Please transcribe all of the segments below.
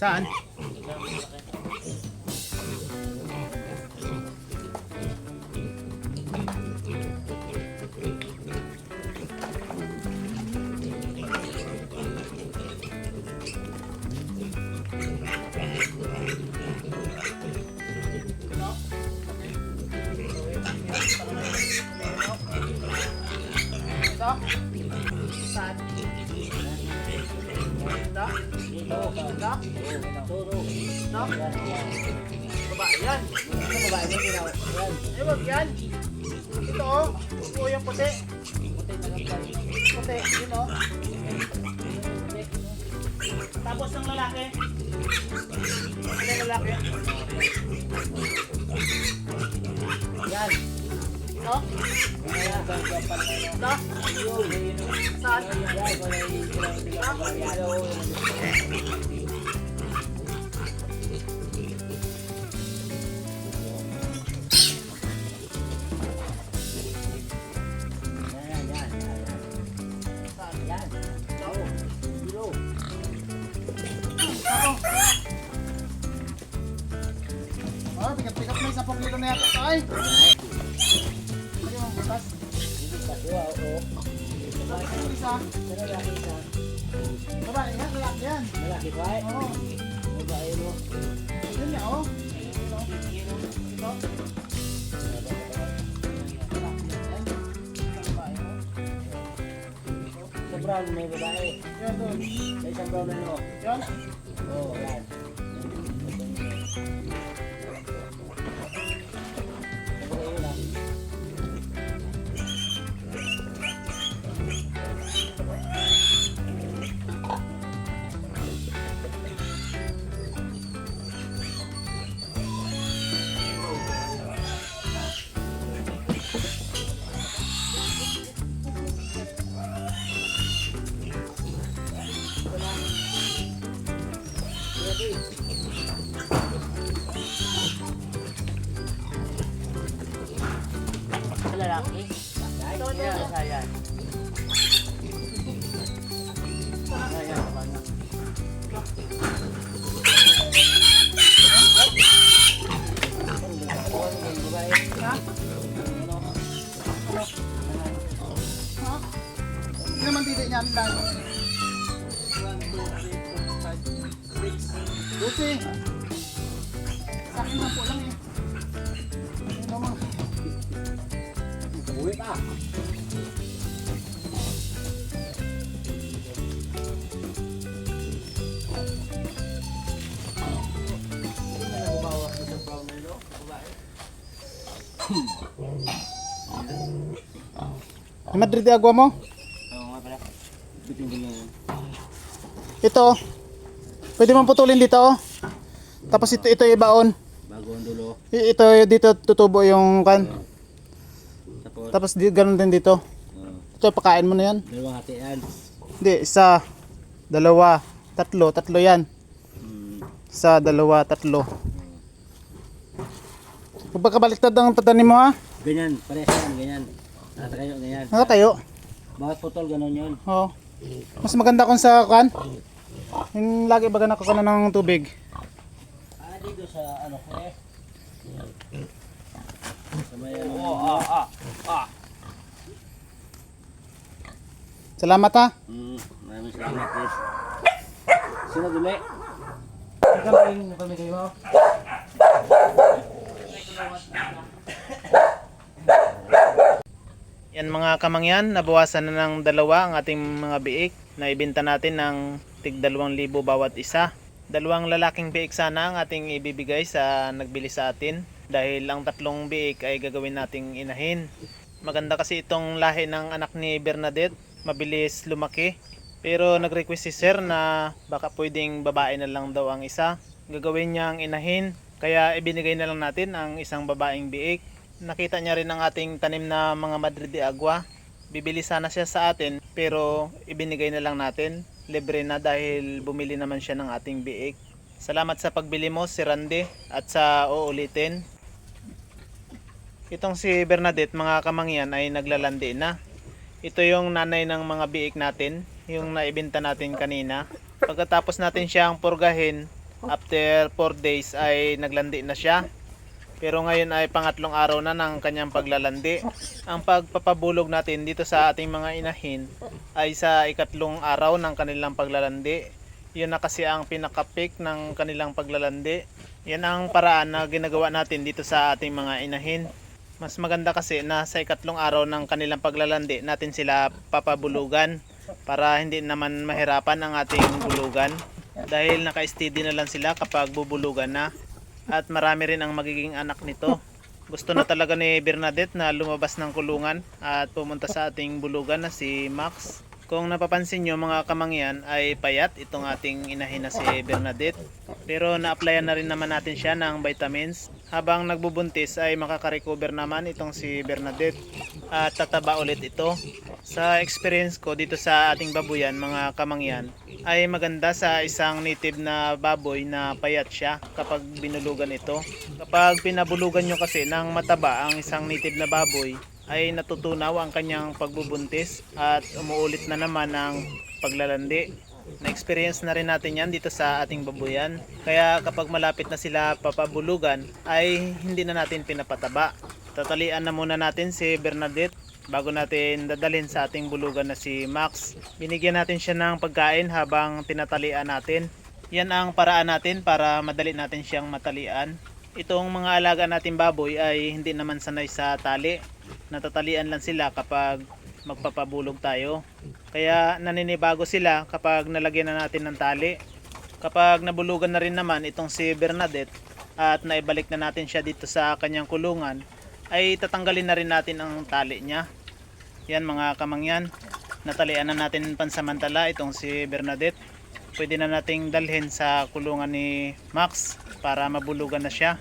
Saan? Ito? Ito? No? Babae yan. babae mo ginawa? Yan. Eh, wag yan. Ito oh. Ito yung puti. Puti lang tayo. Puti. Yun oh. Tapos ng lalaki. Ano lalaki? Yan. Yun. Ito? Saan? Yan, kilo na yata ito ay. Ano yung butas? Ito yung isa. Sa lalaki. Babae yan, lalaki yan. Oo. Yun niya oh. Ito. Lalaki babae oh. Sa brown may babae. Yan doon. Sa isang na mo. Yan. Oo, yan. Yung Madrid de agua mo? Oo nga pala. Ito. Pwede mo putulin dito oh. Tapos ito ito yung baon. Bago ang dulo. Ito dito tutubo yung kan. Tapos, Tapos di, ganun din dito. Ito pakain mo na yan. dalawang hatian. Hindi, isa, dalawa, tatlo, tatlo yan. Hmm. Isa, dalawa, tatlo. Kung pagkabaliktad ang patanim mo ha, Ganyan, parehas yan, ganyan. Nasa kayo, ganyan. nakatayo. Bawat putol, ganun yun. Oo. Mas maganda kung sa kan. Yung lagi baga nakakana ng tubig. Ah, dito sa ano, eh. Sa may, oh, ah, ah, ah. Salamat ha. Mm, maraming salamat, Chris. Sino duli? Ikaw ba yung pamigay mo? Yan mga kamangyan, nabawasan na ng dalawa ang ating mga biik na ibenta natin ng tig 2,000 bawat isa. Dalawang lalaking biik sana ang ating ibibigay sa nagbili sa atin dahil ang tatlong biik ay gagawin nating inahin. Maganda kasi itong lahi ng anak ni Bernadette, mabilis lumaki. Pero nag-request si sir na baka pwedeng babae na lang daw ang isa. Gagawin niya ang inahin, kaya ibinigay na lang natin ang isang babaeng biik nakita niya rin ang ating tanim na mga Madrid de Agua. Bibili sana siya sa atin pero ibinigay na lang natin. Libre na dahil bumili naman siya ng ating biik. Salamat sa pagbili mo si Randy at sa uulitin. Itong si Bernadette mga kamangyan ay naglalandi na. Ito yung nanay ng mga biik natin, yung naibenta natin kanina. Pagkatapos natin siyang purgahin, After 4 days ay naglandi na siya. Pero ngayon ay pangatlong araw na ng kanyang paglalandi. Ang pagpapabulog natin dito sa ating mga inahin ay sa ikatlong araw ng kanilang paglalandi. Yun na kasi ang pinaka-peak ng kanilang paglalandi. Yan ang paraan na ginagawa natin dito sa ating mga inahin. Mas maganda kasi na sa ikatlong araw ng kanilang paglalandi natin sila papabulugan para hindi naman mahirapan ang ating bulugan dahil naka-steady na lang sila kapag bubulugan na at marami rin ang magiging anak nito. Gusto na talaga ni Bernadette na lumabas ng kulungan at pumunta sa ating bulugan na si Max. Kung napapansin nyo mga kamangyan ay payat itong ating inahin na si Bernadette. Pero na-applyan na rin naman natin siya ng vitamins. Habang nagbubuntis ay makaka-recover naman itong si Bernadette at tataba ulit ito. Sa experience ko dito sa ating babuyan mga kamangyan ay maganda sa isang native na baboy na payat siya kapag binulugan ito. Kapag pinabulugan nyo kasi ng mataba ang isang native na baboy ay natutunaw ang kanyang pagbubuntis at umuulit na naman ang paglalandi. Na-experience na rin natin yan dito sa ating babuyan. Kaya kapag malapit na sila papabulugan ay hindi na natin pinapataba. Tatalian na muna natin si Bernadette bago natin dadalhin sa ating bulugan na si Max. Binigyan natin siya ng pagkain habang tinatalian natin. Yan ang paraan natin para madali natin siyang matalian. Itong mga alaga natin baboy ay hindi naman sanay sa tali. Natatalian lang sila kapag magpapabulog tayo. Kaya naninibago sila kapag nalagyan na natin ng tali. Kapag nabulugan na rin naman itong si Bernadette at naibalik na natin siya dito sa kanyang kulungan, ay tatanggalin na rin natin ang tali niya. Yan mga kamangyan, natalian na natin pansamantala itong si Bernadette. Pwede na nating dalhin sa kulungan ni Max para mabulugan na siya.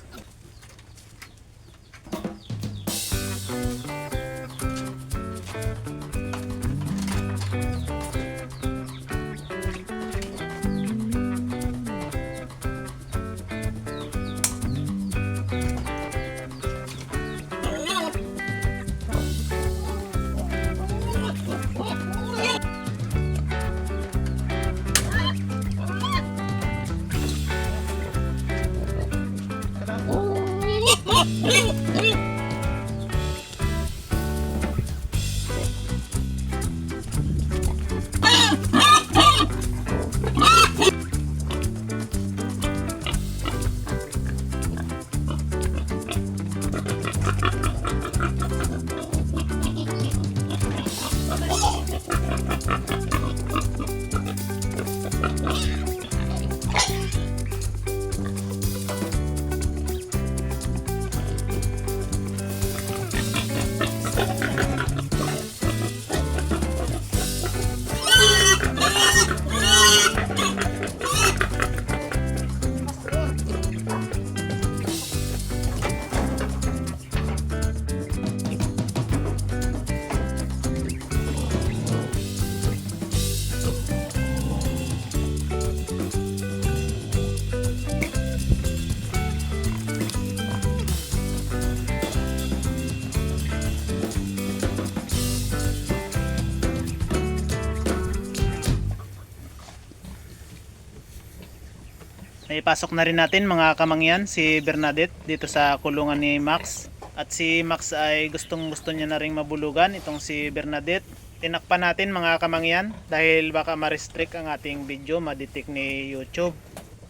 May pasok na rin natin mga kamangyan si Bernadette dito sa kulungan ni Max. At si Max ay gustong gusto niya na rin mabulugan itong si Bernadette. Tinakpan natin mga kamangyan dahil baka ma-restrict ang ating video, ma-detect ni YouTube.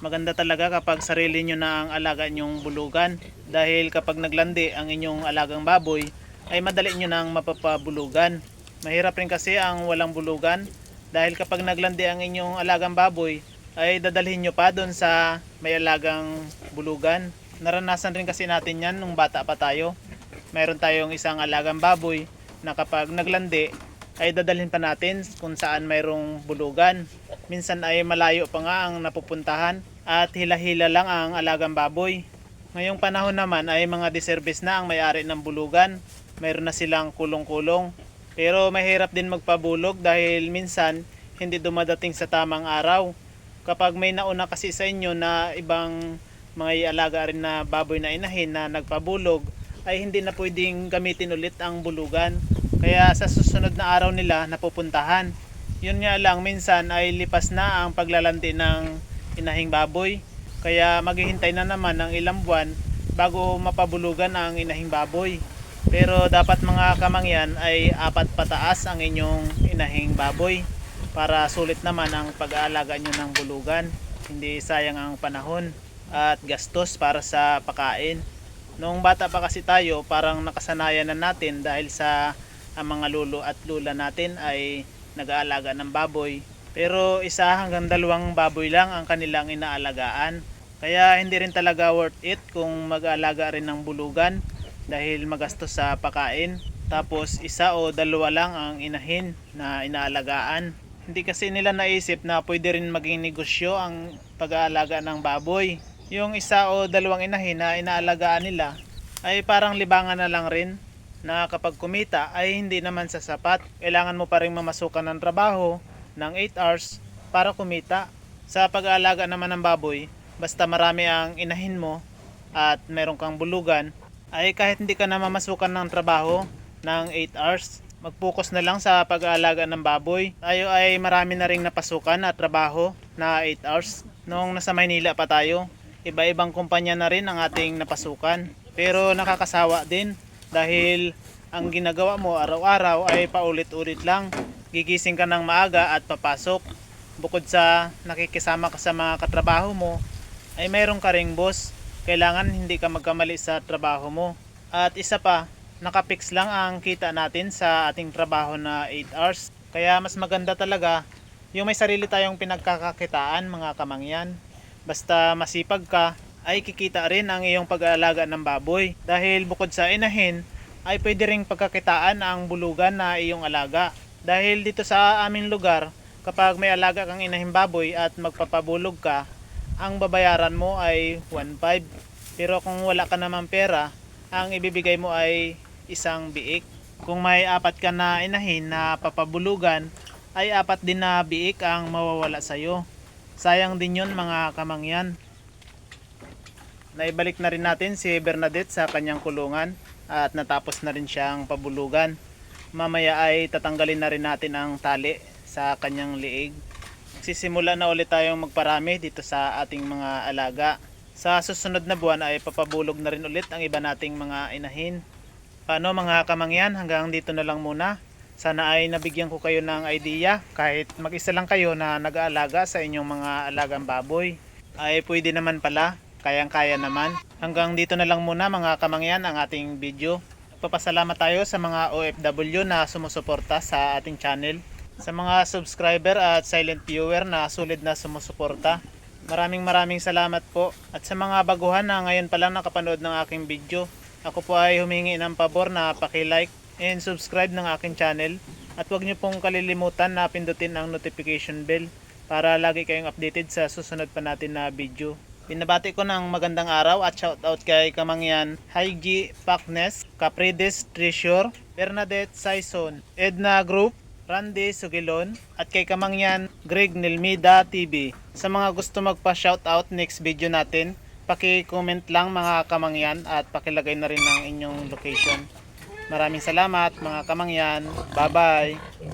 Maganda talaga kapag sarili nyo na ang alaga nyong bulugan dahil kapag naglandi ang inyong alagang baboy ay madali nyo nang mapapabulugan. Mahirap rin kasi ang walang bulugan dahil kapag naglandi ang inyong alagang baboy ay dadalhin nyo pa doon sa may alagang bulugan. Naranasan rin kasi natin yan nung bata pa tayo. Mayroon tayong isang alagang baboy na kapag naglandi ay dadalhin pa natin kung saan mayroong bulugan. Minsan ay malayo pa nga ang napupuntahan at hila-hila lang ang alagang baboy. Ngayong panahon naman ay mga deservice na ang may-ari ng bulugan. Mayroon na silang kulong-kulong. Pero mahirap din magpabulog dahil minsan hindi dumadating sa tamang araw kapag may nauna kasi sa inyo na ibang mga alaga rin na baboy na inahin na nagpabulog ay hindi na pwedeng gamitin ulit ang bulugan. Kaya sa susunod na araw nila napupuntahan. Yun nga lang minsan ay lipas na ang paglalandi ng inahing baboy. Kaya maghihintay na naman ng ilang buwan bago mapabulugan ang inahing baboy. Pero dapat mga kamangyan ay apat pataas ang inyong inahing baboy para sulit naman ang pag-aalaga nyo ng bulugan. Hindi sayang ang panahon at gastos para sa pakain. Noong bata pa kasi tayo, parang nakasanayan na natin dahil sa ang mga lulo at lula natin ay nag-aalaga ng baboy. Pero isa hanggang dalawang baboy lang ang kanilang inaalagaan. Kaya hindi rin talaga worth it kung mag-aalaga rin ng bulugan dahil magastos sa pakain. Tapos isa o dalawa lang ang inahin na inaalagaan. Hindi kasi nila naisip na pwede rin maging negosyo ang pag-aalaga ng baboy. Yung isa o dalawang inahin na inaalagaan nila ay parang libangan na lang rin na kapag kumita ay hindi naman sasapat. Kailangan mo pa rin mamasukan ng trabaho ng 8 hours para kumita. Sa pag-aalaga naman ng baboy, basta marami ang inahin mo at meron kang bulugan, ay kahit hindi ka na mamasukan ng trabaho ng 8 hours, mag-focus na lang sa pag-aalaga ng baboy. Tayo ay marami na ring napasukan at trabaho na 8 hours. Noong nasa Maynila pa tayo, iba-ibang kumpanya na rin ang ating napasukan. Pero nakakasawa din dahil ang ginagawa mo araw-araw ay paulit-ulit lang. Gigising ka ng maaga at papasok. Bukod sa nakikisama ka sa mga katrabaho mo, ay mayroon ka ring boss. Kailangan hindi ka magkamali sa trabaho mo. At isa pa, nakapix lang ang kita natin sa ating trabaho na 8 hours. Kaya mas maganda talaga yung may sarili tayong pinagkakakitaan mga kamangyan. Basta masipag ka, ay kikita rin ang iyong pag-aalaga ng baboy. Dahil bukod sa inahin, ay pwede ring pagkakitaan ang bulugan na iyong alaga. Dahil dito sa aming lugar, kapag may alaga kang inahing baboy at magpapabulog ka, ang babayaran mo ay 1.5. Pero kung wala ka naman pera, ang ibibigay mo ay isang biik. Kung may apat ka na inahin na papabulugan, ay apat din na biik ang mawawala sa'yo. Sayang din yun mga kamangyan. Naibalik na rin natin si Bernadette sa kanyang kulungan at natapos na rin siyang pabulugan. Mamaya ay tatanggalin na rin natin ang tali sa kanyang liig. Sisimula na ulit tayong magparami dito sa ating mga alaga. Sa susunod na buwan ay papabulog na rin ulit ang iba nating mga inahin. Paano mga kamangyan, hanggang dito na lang muna. Sana ay nabigyan ko kayo ng idea kahit mag-isa lang kayo na nag-aalaga sa inyong mga alagang baboy. Ay pwede naman pala, kayang-kaya naman. Hanggang dito na lang muna mga kamangyan ang ating video. Papasalamat tayo sa mga OFW na sumusuporta sa ating channel. Sa mga subscriber at silent viewer na sulit na sumusuporta. Maraming maraming salamat po. At sa mga baguhan na ngayon pa lang nakapanood ng aking video, ako po ay humingi ng pabor na paki-like and subscribe ng aking channel. At huwag niyo pong kalilimutan na pindutin ang notification bell para lagi kayong updated sa susunod pa natin na video. Binabati ko ng magandang araw at shoutout kay Kamangyan, Haigi Paknes, Caprides Treasure, Bernadette Saison, Edna Group, Randy Sugilon, at kay Kamangyan, Greg Nilmida TV. Sa mga gusto magpa-shoutout next video natin, paki-comment lang mga kamangyan at pakilagay na rin ng inyong location. Maraming salamat mga kamangyan. Bye-bye!